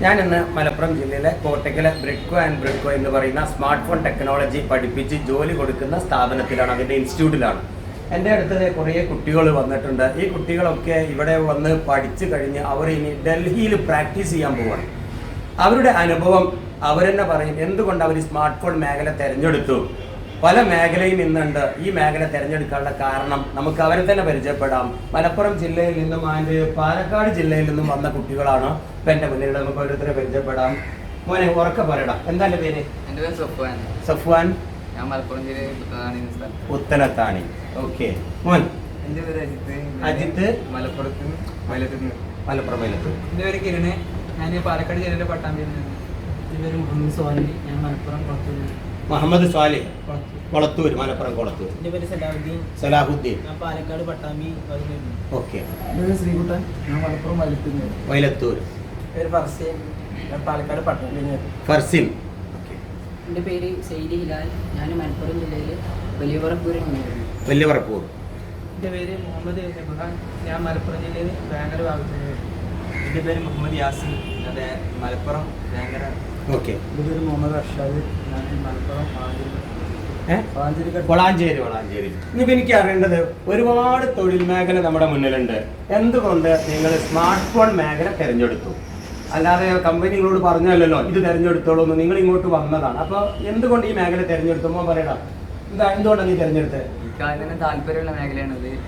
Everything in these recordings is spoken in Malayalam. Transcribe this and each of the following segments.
ഞാൻ ഇന്ന് മലപ്പുറം ജില്ലയിലെ കോട്ടയ്ക്കലെ ബ്രിഡ്കോ ആൻഡ് ബ്രിഡ്കോ എന്ന് പറയുന്ന സ്മാർട്ട് ഫോൺ ടെക്നോളജി പഠിപ്പിച്ച് ജോലി കൊടുക്കുന്ന സ്ഥാപനത്തിലാണ് അതിന്റെ ഇൻസ്റ്റിറ്റ്യൂട്ടിലാണ്. എന്റെ അടുത്ത് കുറേ കുട്ടികൾ വന്നിട്ടുണ്ട്. ഈ കുട്ടികളൊക്കെ ഇവിടെ വന്ന് പഠിച്ചു കഴിഞ്ഞ് അവർ ഇനി ഡൽഹിയിൽ പ്രാക്ടീസ് ചെയ്യാൻ പോവാണ്. അവരുടെ അനുഭവം അവരെന്നെ പറയും എന്തുകൊണ്ട് അവർ സ്മാർട്ട് ഫോൺ മേഖല തിരഞ്ഞെടുത്തു? പല മേഖലയും ഇന്നുണ്ട് ഈ മേഖല തിരഞ്ഞെടുക്കാനുള്ള കാരണം നമുക്ക് അവരെ തന്നെ പരിചയപ്പെടാം. മലപ്പുറം ജില്ലയിൽ നിന്നും ആൻഡ് പാലക്കാട് ജില്ലയിൽ നിന്നും വന്ന കുട്ടികളാണ്. ഇപ്പം എന്റെ മുന്നിൽ നമുക്ക് ഓരോരുത്തരെ പരിചയപ്പെടാം. മോനെ ഉറക്കെ പറയടാം. എന്താണ് പേര്? എന്റെ പേര് സൊഫാൻ സഫ്വാൻ? ഞാൻ മലപ്പുറം ജില്ലയിൽ ഉത്തനത്താണി ഓക്കെ. മോൻ? എന്റെ പേര് അജിത്ത്. അജിത്ത്? മലപ്പുറത്ത് മലപ്പുറം വൈലത്ത് എന്റെ പേര് കിരണ്. ഞാൻ പാലക്കാട് ജില്ലയിലെ പട്ടാമ്പിയിൽ നിന്ന് എന്റെ പേര് മുഹമ്മദ് സോനി. ഞാൻ മലപ്പുറം കുളത്തൂർ മുഹമ്മദ് സ്വാലി കൊളത്തൂര് കൊളത്തൂർ മലപ്പുറം കൊളത്തൂർ സലാഹുദ്ദീൻ. പാലക്കാട് പട്ടാമ്പി ഓക്കെ. ശ്രീകുട്ടൻ. ഞാൻ മലപ്പുറം ഞാൻ പാലക്കാട് പട്ടാമ്പി ഫർസിൻ. എന്റെ പേര് സെയ്ദി ഹിലാൽ. ഞാൻ മലപ്പുറം ജില്ലയിൽ വലിയവറപ്പൂരിൽ വലിയവറപ്പൂർ. എന്റെ പേര് മുഹമ്മദ് ഞാൻ മലപ്പുറം ജില്ലയിൽ ബാങ്കർ ഭാഗത്ത് എന്റെ പേര് മുഹമ്മദ് യാസിൻ. അതെ മലപ്പുറം ഭയങ്കര ഓക്കെ. എന്റെ പേര് മുഹമ്മദ് അർഷാദ് ഞാൻ മലപ്പുറം വളാഞ്ചേരി വളാഞ്ചേരി. ഇനിയിപ്പോൾ എനിക്ക് അറിയേണ്ടത് ഒരുപാട് തൊഴിൽ മേഖല നമ്മുടെ മുന്നിലുണ്ട്. എന്തുകൊണ്ട് നിങ്ങൾ സ്മാർട്ട് ഫോൺ മേഖല തിരഞ്ഞെടുത്തു? അല്ലാതെ കമ്പനികളോട് പറഞ്ഞല്ലോ ഇത് തിരഞ്ഞെടുത്തോളൂ നിങ്ങൾ ഇങ്ങോട്ട് വന്നതാണ്. അപ്പോൾ എന്തുകൊണ്ട് ഈ മേഖല തിരഞ്ഞെടുത്തുമ്പോൾ പറയടാ. ഇതാ എന്തുകൊണ്ടാണ് നീ തിരഞ്ഞെടുത്തത് താല്പര്യമുള്ള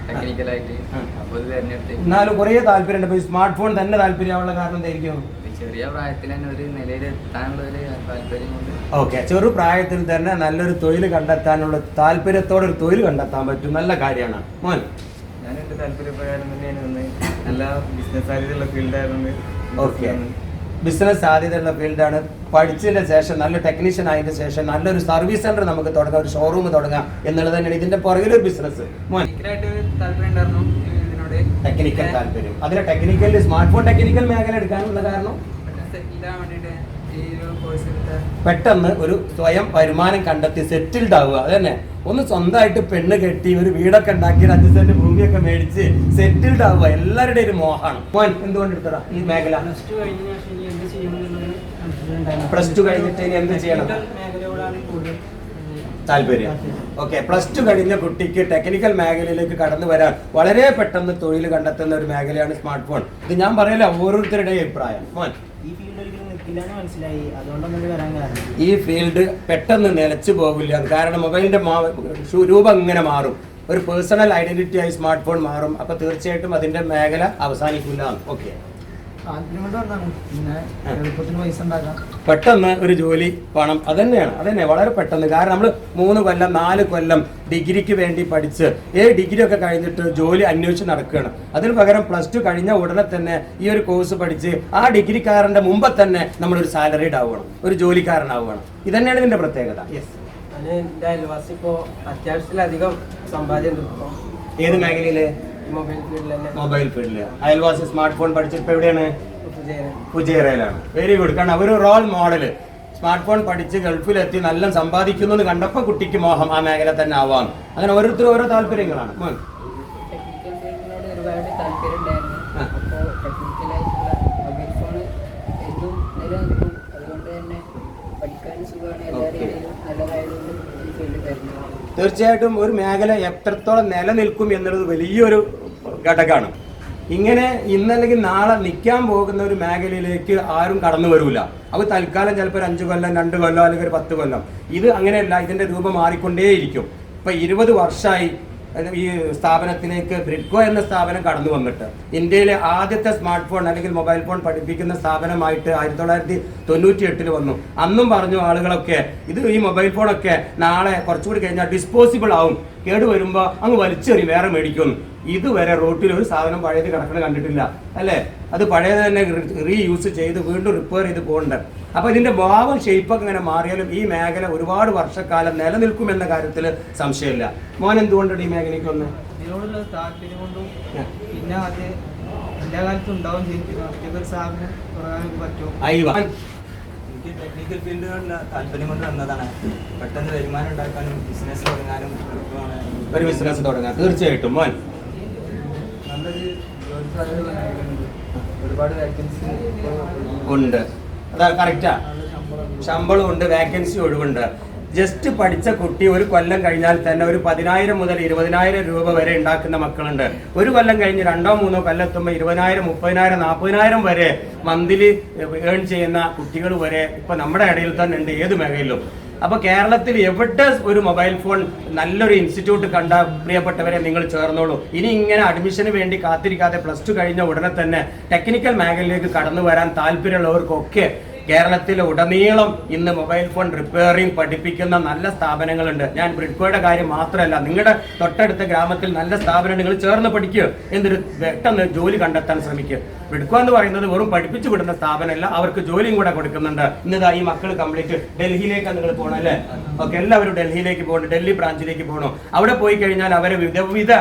ടെക്നിക്കലായിട്ട് ഇത് തിരഞ്ഞെടുത്ത്. എന്നാലും കുറേ താല്പര്യമുണ്ട്. സ്മാർട്ട് ഫോൺ തന്നെ താല്പര്യമുള്ള കാരണം എന്തായിരിക്കും? ചെറിയ പ്രായത്തിൽ തന്നെ ഒരു നിലയിൽ എത്താനുള്ള ഒരു താല്പര്യം കൊണ്ട്. ഓക്കെ. ചെറു പ്രായത്തിൽ തന്നെ നല്ലൊരു തൊഴിൽ കണ്ടെത്താനുള്ള താല്പര്യത്തോടെ ഒരു തൊഴിൽ കണ്ടെത്താൻ പറ്റും. നല്ല കാര്യമാണ്. മോൻ. ഞാൻ എന്റെ താല്പര്യപ്രകാരം തന്നെയാണ് നല്ല ബിസിനസ് സാധ്യതയുള്ള ഫീൽഡായിരുന്നു ഓക്കെ. ബിസിനസ് സാധ്യതയുള്ള ഫീൽഡാണ്. പഠിച്ചതിന് ശേഷം നല്ല ടെക്നീഷ്യൻ ആയതിനു ശേഷം നല്ലൊരു സർവീസ് സെന്റർ നമുക്ക് തുടങ്ങാം ഒരു ഷോറൂം തുടങ്ങാം എന്നുള്ളത് തന്നെയാണ് ഇതിന്റെ പുറകിലൊരു ബിസിനസ് ടെക്നിക്കൽ താല്പര്യം അതിന് ടെക്നിക്കൽ സ്മാർട്ട് ഫോൺ ടെക്നിക്കൽ മേഖല എടുക്കാനുള്ള കാരണം സെറ്റിലാൻ വേണ്ടിയിട്ട് ഈ ഒരു കോഴ്സ് എടുത്ത പെട്ടെന്ന് ഒരു സ്വയം വരുമാനം കണ്ടെത്തി സെറ്റിൽഡ് ആവുക. അതന്നെ ഒന്ന് സ്വന്തമായിട്ട് പെണ്ണ് കെട്ടി ഒരു വീടൊക്കെ ഉണ്ടാക്കി ഒരു അഞ്ച് സെന്റ് ഭൂമിയൊക്കെ മേടിച്ച് സെറ്റിൽഡ് ആവുക. എല്ലാവരുടെയും ഒരു മോഹമാണ്. മോൻ എന്തുകൊണ്ട് എടുത്തടാ ഈ മേഖല? പ്ലസ് ടു കഴിഞ്ഞിട്ട് ഇനി എന്ത് ചെയ്യണം? താല്പര്യം. ഓക്കെ പ്ലസ് ടു കഴിഞ്ഞ കുട്ടിക്ക് ടെക്നിക്കൽ മേഖലയിലേക്ക് കടന്നു വരാൻ വളരെ പെട്ടെന്ന് തൊഴിൽ കണ്ടെത്തുന്ന ഒരു മേഖലയാണ് സ്മാർട്ട് ഫോൺ ഇത് ഞാൻ പറയില്ല ഓരോരുത്തരുടെയും അഭിപ്രായം. മോൻ. ഈ ഫീൽഡ് ഈ ഫീൽഡ് പെട്ടെന്ന് നിലച്ചു പോകില്ല. കാരണം മൊബൈലിന്റെ രൂപം ഇങ്ങനെ മാറും. ഒരു പേഴ്സണൽ ഐഡന്റിറ്റി ആയി സ്മാർട്ട് ഫോൺ മാറും. അപ്പൊ തീർച്ചയായിട്ടും അതിന്റെ മേഖല അവസാനിക്കില്ല. ഓക്കെ. പെട്ടെന്ന് ഒരു ജോലി പണം അതന്നെയാണ്. അതന്നെ വളരെ പെട്ടെന്ന്. കാരണം നമ്മൾ മൂന്ന് കൊല്ലം നാല് കൊല്ലം ഡിഗ്രിക്ക് വേണ്ടി പഠിച്ച് ഏ ഡിഗ്രി ഒക്കെ കഴിഞ്ഞിട്ട് ജോലി അന്വേഷിച്ച് നടക്കുകയാണ്. അതിന് പകരം പ്ലസ് ടു കഴിഞ്ഞ ഉടനെ തന്നെ ഈ ഒരു കോഴ്സ് പഠിച്ച് ആ ഡിഗ്രിക്കാരന്റെ മുമ്പ് തന്നെ നമ്മളൊരു സാലറീഡ് ആവുകയാണ് ഒരു ജോലിക്കാരനാവുകയാണ്. ഇതന്നെയാണ് ഇതിന്റെ പ്രത്യേകത. യെസ് എന്റെ അയൽവാസി ഇപ്പോൾ അത്യാവശ്യത്തിലധികം സമ്പാദ്യം ഏത് മേഖലയിൽ? മൊബൈൽ ഫീൽഡിൽ. അയൽവാസി സ്മാർട്ട് ഫോൺ പഠിച്ചിട്ട് എവിടെയാണ് പുജേറയിലാണ് വെരി ഗുഡ് കാരണം അവർ റോൾ മോഡൽ സ്മാർട്ട് ഫോൺ പഠിച്ച് ഗൾഫിലെത്തി നല്ല സമ്പാദിക്കുന്നു എന്ന് കണ്ടപ്പോൾ കുട്ടിക്ക് മോഹം ആ മേഖല തന്നെ ആവാം. അങ്ങനെ ഓരോരുത്തരും ഓരോ താല്പര്യങ്ങളാണ് മോൻ ടെക്നിക്കൽ ഫീൽഡിനോട് ഒരുപാട് താല്പര്യം ഉണ്ടായിരുന്നു ആ. അപ്പോൾ ടെക്നിക്കലായിട്ടുള്ള മൊബൈൽ ഫോൺ എന്തും നിലനിൽക്കും അതുകൊണ്ട് തന്നെ പഠിക്കാനും സുഖമാണ് എല്ലാവരുടെ ഇടയിലും നല്ലതായതുകൊണ്ട് ഈ ഫീൽഡ് തിരഞ്ഞെടുത്തു തീർച്ചയായിട്ടും ഒരു മേഖല എത്രത്തോളം നിലനിൽക്കും എന്നുള്ളത് വലിയൊരു ഘടകമാണ്. ഇങ്ങനെ ഇന്നല്ലെങ്കിൽ നാളെ നിൽക്കാൻ പോകുന്ന ഒരു മേഖലയിലേക്ക് ആരും കടന്നു വരില്ല അത് തൽക്കാലം ചിലപ്പോൾ ഒരു അഞ്ച് കൊല്ലം രണ്ട് കൊല്ലം അല്ലെങ്കിൽ ഒരു പത്ത് കൊല്ലം. ഇത് അങ്ങനെയല്ല ഇതിന്റെ രൂപം മാറിക്കൊണ്ടേയിരിക്കും. ഇപ്പൊ ഇരുപത് വർഷമായി ഈ സ്ഥാപനത്തിലേക്ക് ബ്രിഡ്കോ എന്ന സ്ഥാപനം കടന്നു വന്നിട്ട്. ഇന്ത്യയിലെ ആദ്യത്തെ സ്മാർട്ട് ഫോൺ അല്ലെങ്കിൽ മൊബൈൽ ഫോൺ പഠിപ്പിക്കുന്ന സ്ഥാപനമായിട്ട് ആയിരത്തി തൊള്ളായിരത്തി തൊണ്ണൂറ്റി എട്ടിൽ വന്നു. അന്നും പറഞ്ഞു ആളുകളൊക്കെ ഇത് ഈ മൊബൈൽ ഫോണൊക്കെ നാളെ കുറച്ചുകൂടി കഴിഞ്ഞാൽ ഡിസ്പോസിബിൾ ആവും. കേട് വരുമ്പോൾ അങ്ങ് വലിച്ചെറി വേറെ മേടിക്കും. ഇതുവരെ റോട്ടിൽ ഒരു സാധനം പഴയത് കിടക്കണ കണ്ടിട്ടില്ല അല്ലേ? അത് പഴയത് തന്നെ റീയൂസ് ചെയ്ത് വീണ്ടും റിപ്പയർ ചെയ്ത് പോകണ്ട. അപ്പോൾ ഇതിന്റെ ഭാവം ഷെയ്പ്പൊക്കെ ഇങ്ങനെ മാറിയാലും ഈ മേഖല ഒരുപാട് വർഷക്കാലം നിലനിൽക്കും എന്ന കാര്യത്തിൽ സംശയമില്ല. മോൻ എന്തുകൊണ്ടാണ് ഈ മേഖലയ്ക്ക് ഒന്ന് ഇതിനോടുള്ള താല്പര്യം കൊണ്ടും പിന്നെ അത് എല്ലാ കാലത്തും ഉണ്ടാവും ചെയ്യും ഒരു തുടങ്ങാനൊക്കെ പറ്റും എനിക്ക് ടെക്നിക്കൽ ഫീൽഡുകളിൽ താല്പര്യം കൊണ്ട് വന്നതാണ്. പെട്ടെന്ന് വരുമാനം ഉണ്ടാക്കാനും ബിസിനസ് തുടങ്ങാനും ഒരു ബിസിനസ് തുടങ്ങാം. തീർച്ചയായിട്ടും മോൻ. നല്ലൊരു ജോലി സാധ്യതയുള്ള ഒരുപാട് വേക്കൻസി ഉണ്ട്. കറക്റ്റാ ശമ്പളം. ഉണ്ട് വേക്കൻസി ഒഴിവുണ്ട്. ജസ്റ്റ് പഠിച്ച കുട്ടി ഒരു കൊല്ലം കഴിഞ്ഞാൽ തന്നെ ഒരു പതിനായിരം മുതൽ ഇരുപതിനായിരം രൂപ വരെ ഉണ്ടാക്കുന്ന മക്കളുണ്ട്. ഒരു കൊല്ലം കഴിഞ്ഞ് രണ്ടോ മൂന്നോ കൊല്ലെത്തുമ്പോൾ ഇരുപതിനായിരം മുപ്പതിനായിരം നാൽപ്പതിനായിരം വരെ മന്ത്ലി ഏൺ ചെയ്യുന്ന കുട്ടികൾ വരെ ഇപ്പൊ നമ്മുടെ ഇടയിൽ തന്നെ ഉണ്ട് ഏത് മേഖലയിലും. അപ്പൊ കേരളത്തിൽ എവിടെ ഒരു മൊബൈൽ ഫോൺ നല്ലൊരു ഇൻസ്റ്റിറ്റ്യൂട്ട് കണ്ട പ്രിയപ്പെട്ടവരെ നിങ്ങൾ ചേർന്നോളൂ. ഇനി ഇങ്ങനെ അഡ്മിഷന് വേണ്ടി കാത്തിരിക്കാതെ പ്ലസ് ടു കഴിഞ്ഞ ഉടനെ തന്നെ ടെക്നിക്കൽ മേഖലയിലേക്ക് കടന്നു വരാൻ താല്പര്യമുള്ളവർക്കൊക്കെ കേരളത്തിൽ ഉടനീളം ഇന്ന് മൊബൈൽ ഫോൺ റിപ്പയറിംഗ് പഠിപ്പിക്കുന്ന നല്ല സ്ഥാപനങ്ങളുണ്ട്. ഞാൻ ബ്രിഡ്കോയുടെ കാര്യം മാത്രമല്ല നിങ്ങളുടെ തൊട്ടടുത്ത ഗ്രാമത്തിൽ നല്ല സ്ഥാപനം നിങ്ങൾ ചേർന്ന് പഠിക്കുക എന്നൊരു പെട്ടെന്ന് ജോലി കണ്ടെത്താൻ ശ്രമിക്കുക ബ്രിഡ്കോ എന്ന് പറയുന്നത് വെറും പഠിപ്പിച്ചു വിടുന്ന സ്ഥാപനമല്ല അവർക്ക് ജോലിയും കൂടെ കൊടുക്കുന്നുണ്ട്. ഇന്നിതാ ഈ മക്കൾ കംപ്ലീറ്റ് ഡൽഹിയിലേക്ക് നിങ്ങൾ പോകണം അല്ലേ? ഓക്കെ എല്ലാവരും ഡൽഹിയിലേക്ക് പോകണം ഡൽഹി ബ്രാഞ്ചിലേക്ക് പോകണം. അവിടെ പോയി കഴിഞ്ഞാൽ അവരെ വിവിധ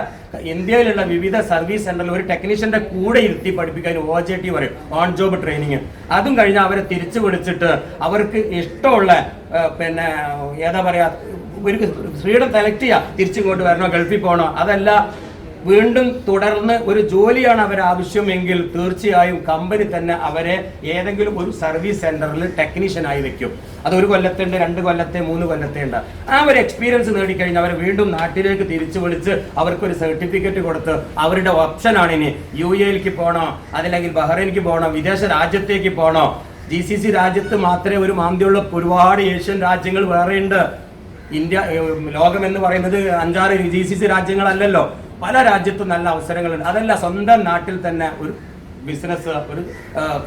ഇന്ത്യയിലുള്ള വിവിധ സർവീസ് സെന്ററിൽ ഒരു ടെക്നീഷ്യന്റെ കൂടെ ഇരുത്തി പഠിപ്പിക്കാൻ ഒ ജെ ടി പറയും. ഓൺ ജോബ് ട്രെയിനിങ് അതും കഴിഞ്ഞാൽ അവരെ തിരിച്ചു വിളിച്ചിട്ട് അവർക്ക് ഇഷ്ടമുള്ള പിന്നെ ഏതാ പറയാ ഒരു ഫ്രീഡം സെലക്ട് ചെയ്യുക തിരിച്ചിങ്ങോട്ട് വരണോ ഗൾഫിൽ പോകണോ അതല്ല വീണ്ടും തുടർന്ന് ഒരു ജോലിയാണ് അവർ ആവശ്യമെങ്കിൽ തീർച്ചയായും കമ്പനി തന്നെ അവരെ ഏതെങ്കിലും ഒരു സർവീസ് സെന്ററിൽ ടെക്നീഷ്യനായി വെക്കും. അത് ഒരു കൊല്ലത്തെ ഉണ്ട് രണ്ട് കൊല്ലത്തെ മൂന്ന് കൊല്ലത്തെ ഉണ്ട്. ആ ഒരു എക്സ്പീരിയൻസ് നേടിക്കഴിഞ്ഞാൽ അവരെ വീണ്ടും നാട്ടിലേക്ക് തിരിച്ചു വിളിച്ച് അവർക്കൊരു സർട്ടിഫിക്കറ്റ് കൊടുത്ത് അവരുടെ ഓപ്ഷനാണ് ഇനി യു എയിലേക്ക് പോകണോ അതല്ലെങ്കിൽ ബഹ്റൈനിലേക്ക് പോകണോ വിദേശ രാജ്യത്തേക്ക് പോകണോ ജി സി സി രാജ്യത്ത് മാത്രമേ ഒരു മാന്ദ്യമുള്ള ഒരുപാട് ഏഷ്യൻ രാജ്യങ്ങൾ വേറെയുണ്ട്. ഇന്ത്യ ലോകം എന്ന് പറയുന്നത് അഞ്ചാറ് ജി സി സി രാജ്യങ്ങളല്ലല്ലോ. പല രാജ്യത്തും നല്ല അവസരങ്ങളുണ്ട്. അതല്ല സ്വന്തം നാട്ടിൽ തന്നെ ഒരു ബിസിനസ് ഒരു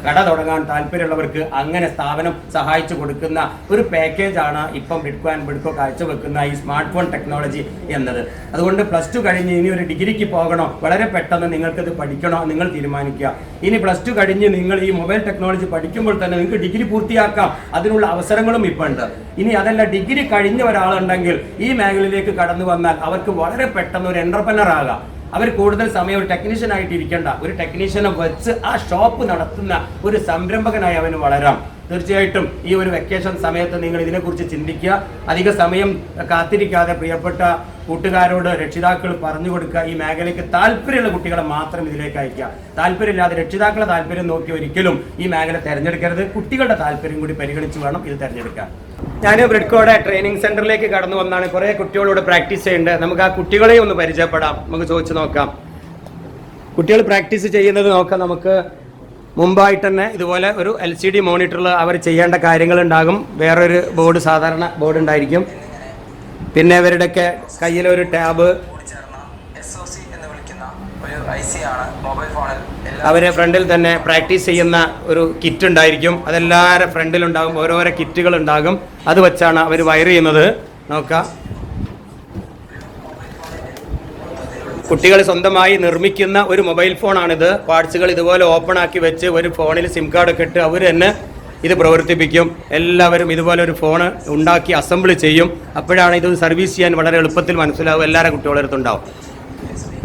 കട തുടങ്ങാൻ താല്പര്യമുള്ളവർക്ക് അങ്ങനെ സ്ഥാപനം സഹായിച്ചു കൊടുക്കുന്ന ഒരു പാക്കേജാണ് ഇപ്പം ബിഡ്കോ ആൻഡ് ബിഡ്കോ കാഴ്ചവെക്കുന്ന ഈ സ്മാർട്ട് ഫോൺ ടെക്നോളജി എന്നത്. അതുകൊണ്ട് പ്ലസ് ടു കഴിഞ്ഞ് ഇനി ഒരു ഡിഗ്രിക്ക് പോകണോ? വളരെ പെട്ടെന്ന് നിങ്ങൾക്കത് പഠിക്കണോ? നിങ്ങൾ തീരുമാനിക്കുക. ഇനി പ്ലസ് ടു കഴിഞ്ഞ് നിങ്ങൾ ഈ മൊബൈൽ ടെക്നോളജി പഠിക്കുമ്പോൾ തന്നെ നിങ്ങൾക്ക് ഡിഗ്രി പൂർത്തിയാക്കാം. അതിനുള്ള അവസരങ്ങളും ഇപ്പം ഉണ്ട്. ഇനി അതല്ല ഡിഗ്രി കഴിഞ്ഞ ഒരാളുണ്ടെങ്കിൽ ഈ മേഖലയിലേക്ക് കടന്നു വന്നാൽ അവർക്ക് വളരെ പെട്ടെന്ന് ഒരു എന്റർപ്രനർ ആകാം. അവർ കൂടുതൽ സമയം ഒരു ടെക്നീഷ്യൻ ആയിട്ട് ഇരിക്കേണ്ട. ഒരു ടെക്നീഷ്യനെ വെച്ച് ആ ഷോപ്പ് നടത്തുന്ന ഒരു സംരംഭകനായി അവന് വളരാം. തീർച്ചയായിട്ടും ഈ ഒരു വെക്കേഷൻ സമയത്ത് നിങ്ങൾ ഇതിനെക്കുറിച്ച് ചിന്തിക്കുക. അധിക സമയം കാത്തിരിക്കാതെ പ്രിയപ്പെട്ട കൂട്ടുകാരോട് രക്ഷിതാക്കൾ പറഞ്ഞു കൊടുക്കുക. ഈ മേഖലയ്ക്ക് താല്പര്യമുള്ള കുട്ടികളെ മാത്രം ഇതിലേക്ക് അയക്കുക താല്പര്യമില്ലാതെ രക്ഷിതാക്കളെ താല്പര്യം നോക്കി ഒരിക്കലും ഈ മേഖല തിരഞ്ഞെടുക്കരുത്. കുട്ടികളുടെ താല്പര്യം കൂടി പരിഗണിച്ച് വേണം ഇത് തിരഞ്ഞെടുക്കാൻ. ഞാൻ ബ്രിഡ്കോയുടെ ട്രെയിനിങ് സെന്ററിലേക്ക് കടന്നു വന്നാണ്. കുറേ കുട്ടികളോട് പ്രാക്ടീസ് ചെയ്യുന്നുണ്ട്. നമുക്ക് ആ കുട്ടികളെ ഒന്ന് പരിചയപ്പെടാം. നമുക്ക് ചോദിച്ചു നോക്കാം. കുട്ടികൾ പ്രാക്ടീസ് ചെയ്യുന്നത് നോക്കാം. നമുക്ക് മുമ്പായിട്ട് തന്നെ ഇതുപോലെ ഒരു എൽ സി ഡി മോണിറ്ററിൽ അവർ ചെയ്യേണ്ട കാര്യങ്ങൾ ഉണ്ടാകും. വേറൊരു ബോർഡ് സാധാരണ ബോർഡ് ഉണ്ടായിരിക്കും. പിന്നെ ഇവരുടെയൊക്കെ കയ്യിലൊരു ടാബ് അവരെ ഫ്രണ്ടിൽ തന്നെ പ്രാക്ടീസ് ചെയ്യുന്ന ഒരു കിറ്റ് ഉണ്ടായിരിക്കും. അതെല്ലാവരും ഫ്രണ്ടിലുണ്ടാകും ഓരോരോ കിറ്റുകൾ ഉണ്ടാകും. അത് വെച്ചാണ് അവർ വയർ ചെയ്യുന്നത്. നോക്കാം. കുട്ടികൾ സ്വന്തമായി നിർമ്മിക്കുന്ന ഒരു മൊബൈൽ ഫോണാണിത് പാർട്സുകൾ ഇതുപോലെ ഓപ്പൺ ആക്കി വെച്ച് ഒരു ഫോണിൽ സിം കാർഡൊക്കെ ഇട്ട് അവർ തന്നെ ഇത് പ്രവർത്തിപ്പിക്കും. എല്ലാവരും ഇതുപോലെ ഒരു ഫോൺ ഉണ്ടാക്കി അസംബിൾ ചെയ്യും. അപ്പോഴാണ് ഇത് സർവീസ് ചെയ്യാൻ വളരെ എളുപ്പത്തിൽ മനസ്സിലാവും. എല്ലാവരും കുട്ടികളുടെ അടുത്തുണ്ടാവും.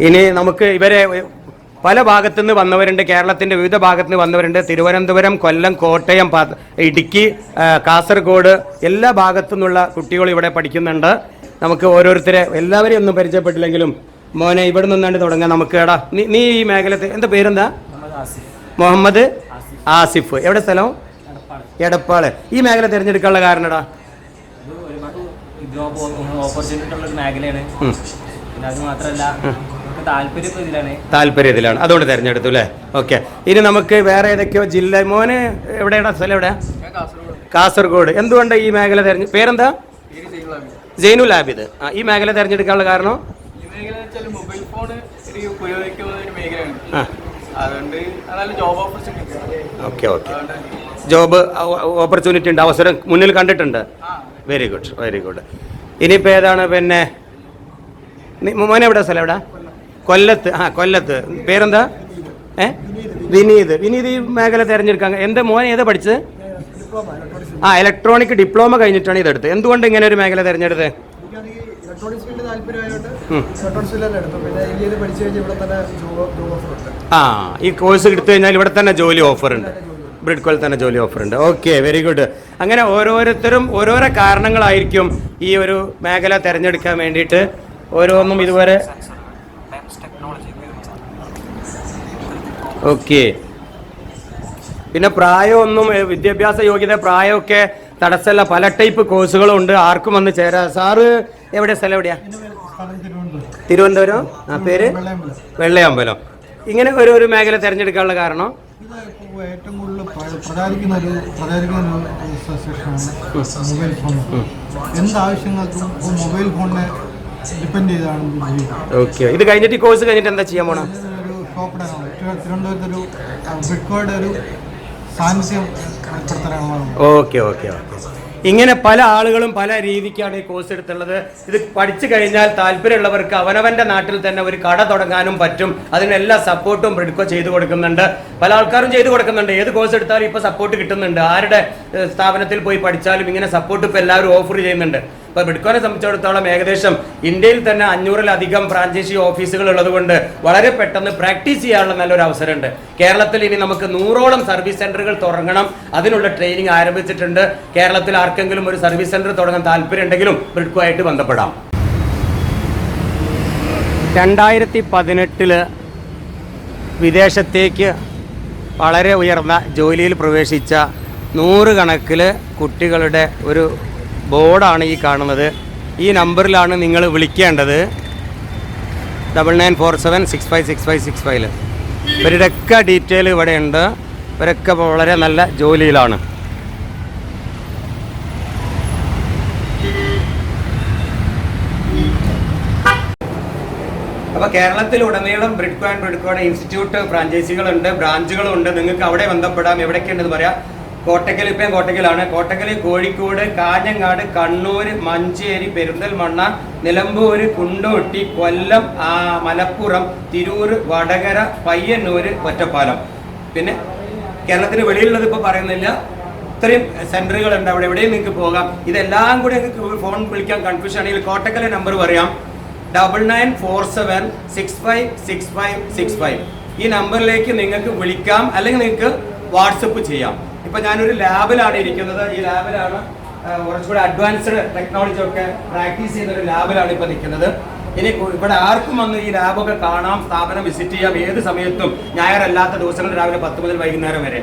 ഇനി നമുക്ക് ഇവരെ പല ഭാഗത്തുനിന്ന് വന്നവരുണ്ട്. കേരളത്തിന്റെ വിവിധ ഭാഗത്തുനിന്ന് വന്നവരുണ്ട്. തിരുവനന്തപുരം കൊല്ലം കോട്ടയം ഇടുക്കി കാസർഗോഡ് എല്ലാ ഭാഗത്തു നിന്നുള്ള കുട്ടികൾ ഇവിടെ പഠിക്കുന്നുണ്ട്. നമുക്ക് ഓരോരുത്തരെ എല്ലാവരെയും ഒന്നും പരിചയപ്പെട്ടില്ലെങ്കിലും മോനെ ഇവിടെ നിന്നാണ്ട് തുടങ്ങാം നമുക്ക് എടാ നീ നീ ഈ മേഖലത്തെ എന്താ പേരെന്താ? മുഹമ്മദ് ആസിഫ്. എവിടെ സ്ഥലം? എടപ്പാൾ. ഈ മേഖല തിരഞ്ഞെടുക്കാനുള്ള കാരണടാ. എടാ ഓപ്പർച്യൂണിറ്റി ഉള്ള ഒരു മേഖലയാണ്. പിന്നെ അത് മാത്രമല്ല താല്പര്യം ഇതിലാണ്. താല്പര്യത്തിലാണ് അതുകൊണ്ട് തിരഞ്ഞെടുത്തു അല്ലേ? ഓക്കെ ഇനി നമുക്ക് വേറെ ഏതൊക്കെയോ ജില്ല മോന് എവിടെയാണ് സ്ഥലം എവിടെ കാസർഗോഡ്. എന്തുകൊണ്ട് ഈ മേഖല തെരഞ്ഞു പേരെന്താ? ജൈനുൽ ആബിദ് ആ ഈ മേഖല തിരഞ്ഞെടുക്കാനുള്ള കാരണം? മൊബൈൽ ഫോൺ മേഖലയാണ്. ഓക്കെ ഓക്കെ ജോബ് ഓപ്പർച്യൂണിറ്റി ഉണ്ട്. അവസരം മുന്നിൽ കണ്ടിട്ടുണ്ട്. വെരി ഗുഡ് വെരി ഗുഡ് ഇനിയിപ്പോൾ ഏതാണ്? പിന്നെ മോനെവിടെ മോനെ എവിടെ സ്ഥലം എവിടെ? കൊല്ലത്ത് ആ കൊല്ലത്ത്. പേരെന്താ? ഏ? വിനീത്. വിനീത് ഈ മേഖല തിരഞ്ഞെടുക്കാൻ എന്റെ മോൻ ഏതാ പഠിച്ചത്? ആ ഇലക്ട്രോണിക് ഡിപ്ലോമ കഴിഞ്ഞിട്ടാണ് ഇത് എടുത്തത് എന്തുകൊണ്ട് ഇങ്ങനെ ഒരു മേഖല ഓഫർ ആ ഈ കോഴ്സ് എടുത്തു കഴിഞ്ഞാൽ ഇവിടെ തന്നെ ജോലി ഓഫർ ഉണ്ട് ബ്രിഡ്കോൾ തന്നെ ജോലി ഓഫർ ഉണ്ട് ഓക്കെ വെരി ഗുഡ്. അങ്ങനെ ഓരോരുത്തരും ഓരോരോ കാരണങ്ങളായിരിക്കും ഈ ഒരു മേഖല തിരഞ്ഞെടുക്കാൻ വേണ്ടിയിട്ട് ഓരോന്നും ഇതുവരെ ടെക്നോളജി ഉപയോഗിച്ചാണ് ഓക്കെ പിന്നെ പ്രായമൊന്നും വിദ്യാഭ്യാസ യോഗ്യത പ്രായമൊക്കെ തടസ്സമല്ല. പല ടൈപ്പ് കോഴ്സുകളും ഉണ്ട് ആർക്കും വന്ന് ചേരാം. സാറ് എവിടെ? സ്ഥലം എവിടെയാ? തിരുവനന്തപുരം. ആ പേര്? വെള്ളയമ്പലം. ഇങ്ങനെ ഒരു ഒരു മേഖല തിരഞ്ഞെടുക്കാനുള്ള കാരണം? ഏറ്റവും കൂടുതൽ പ്ര- പ്രചാരിക്കുന്ന ഒരു പ്രചാരിക്കുന്ന ഒരു സെക്ഷനാണ് മൊബൈൽ ഫോൺ എന്ത് ആവശ്യങ്ങൾക്കും മൊബൈൽ ഫോണിനെ ഡിപ്പെൻഡ് ചെയ്താണ് ഓക്കെ ഇത് കഴിഞ്ഞിട്ട് ഈ കോഴ്സ് കഴിഞ്ഞിട്ട് എന്താ ചെയ്യാൻ പോണം? ഒരു ഓക്കെ ഓക്കെ ഓക്കെ. ഇങ്ങനെ പല ആളുകളും പല രീതിക്കാണ് ഈ കോഴ്സ് എടുത്തുള്ളത്. ഇത് പഠിച്ചു കഴിഞ്ഞാൽ താല്പര്യമുള്ളവർക്ക് അവനവന്റെ നാട്ടിൽ തന്നെ ഒരു കട തുടങ്ങാനും പറ്റും. അതിനെല്ലാ സപ്പോർട്ടും ബ്രിഡ്കോ ചെയ്തു കൊടുക്കുന്നുണ്ട്. പല ആൾക്കാരും ചെയ്തു കൊടുക്കുന്നുണ്ട്. ഏത് കോഴ്സ് എടുത്താലും ഇപ്പോൾ സപ്പോർട്ട് കിട്ടുന്നുണ്ട്. ആരുടെ സ്ഥാപനത്തിൽ പോയി പഠിച്ചാലും ഇങ്ങനെ സപ്പോർട്ട് ഇപ്പോൾ എല്ലാവരും ഓഫർ ചെയ്യുന്നുണ്ട്. ഇപ്പോൾ ബിഡ്കോനെ സംബന്ധിച്ചിടത്തോളം ഏകദേശം ഇന്ത്യയിൽ തന്നെ അഞ്ഞൂറിലധികം ഫ്രാഞ്ചൈസി ഓഫീസുകൾ ഉള്ളതുകൊണ്ട് വളരെ പെട്ടെന്ന് പ്രാക്ടീസ് ചെയ്യാനുള്ള നല്ലൊരു അവസരമുണ്ട്. കേരളത്തിൽ ഇനി നമുക്ക് നൂറോളം സർവീസ് സെന്ററുകൾ തുടങ്ങണം. അതിനുള്ള ട്രെയിനിങ് ആരംഭിച്ചിട്ടുണ്ട്. കേരളത്തിൽ ആർക്കെങ്കിലും ഒരു സർവീസ് സെന്റർ തുടങ്ങാൻ താല്പര്യം ഉണ്ടെങ്കിലും ബ്രിഡ്കോ ആയിട്ട് ബന്ധപ്പെടാം. രണ്ടായിരത്തി പതിനെട്ടിൽ വിദേശത്തേക്ക് വളരെ ഉയർന്ന ജോലിയിൽ പ്രവേശിച്ച നൂറുകണക്കിൽ കുട്ടികളുടെ ഒരു ബോർഡാണ് ഈ കാണുന്നത്. ഈ നമ്പറിലാണ് നിങ്ങൾ വിളിക്കേണ്ടത്. Double nine four seven six five six five six ഫൈവിൽ ഇവരുടെയൊക്കെ ഡീറ്റെയിൽ ഇവിടെയുണ്ട്. ഇവരൊക്കെ വളരെ നല്ല ജോലിയിലാണ്. അപ്പോൾ കേരളത്തിലുടനീളം ബ്രിഡ്കോ ആൻഡ് ബ്രിഡ്കോയുടെ ഇൻസ്റ്റിറ്റ്യൂട്ട് ഫ്രാഞ്ചൈസികളുണ്ട് ബ്രാഞ്ചുകളുണ്ട്. നിങ്ങൾക്ക് അവിടെ ബന്ധപ്പെടാം. എവിടെയൊക്കെയുണ്ടെന്ന് പറയാം. കോട്ടക്കൽ ഇപ്പം കോട്ടക്കലാണ്. കോട്ടക്കൽ കോഴിക്കോട് കാഞ്ഞങ്ങാട് കണ്ണൂർ മഞ്ചേരി പെരിന്തൽമണ്ണ നിലമ്പൂർ കുണ്ടോട്ടി കൊല്ലം മലപ്പുറം തിരൂർ വടകര പയ്യന്നൂർ ഒറ്റപ്പാലം. പിന്നെ കേരളത്തിന് വെളിയിലുള്ളത് ഇപ്പോൾ പറയുന്നില്ല. ഇത്രയും സെന്ററുകൾ ഉണ്ട് അവിടെ. എവിടെയും നിങ്ങൾക്ക് പോകാം. ഇതെല്ലാം കൂടി നിങ്ങൾക്ക് ഫോൺ വിളിക്കാൻ കൺഫ്യൂഷൻ ആണെങ്കിൽ കോട്ടക്കലെ നമ്പർ പറയാം. Double nine four seven six five six five six five ഈ നമ്പറിലേക്ക് നിങ്ങൾക്ക് വിളിക്കാം. അല്ലെങ്കിൽ നിങ്ങൾക്ക് വാട്സപ്പ് ചെയ്യാം. ഇപ്പൊ ഞാനൊരു ലാബിലാണ് ഇരിക്കുന്നത്. ഈ ലാബിലാണ് കുറച്ചുകൂടി അഡ്വാൻസ്ഡ് ടെക്നോളജി ഒക്കെ പ്രാക്ടീസ് ചെയ്യുന്ന ഒരു ലാബിലാണ് ഇപ്പൊ നിൽക്കുന്നത്. ഇനി ഇവിടെ ആർക്കും വന്ന് ഈ ലാബൊക്കെ കാണാം സ്ഥാപനം വിസിറ്റ് ചെയ്യാം. ഏത് സമയത്തും ഞായറല്ലാത്ത ദിവസങ്ങൾ രാവിലെ പത്ത് മുതൽ വൈകുന്നേരം വരെ.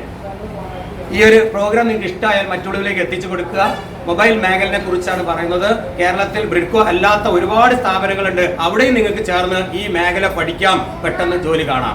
ഈ ഒരു പ്രോഗ്രാം നിങ്ങൾക്ക് ഇഷ്ടമായാൽ മറ്റുള്ളവരിലേക്ക് എത്തിച്ചു കൊടുക്കുക. മൊബൈൽ മേഖലനെ കുറിച്ചാണ് പറയുന്നത്. കേരളത്തിൽ ബ്രിഡ്കോ അല്ലാത്ത ഒരുപാട് സ്ഥാപനങ്ങളുണ്ട്. അവിടെയും നിങ്ങൾക്ക് ചേർന്ന് ഈ മേഖല പഠിക്കാം. പെട്ടെന്ന് ജോലി കാണാം.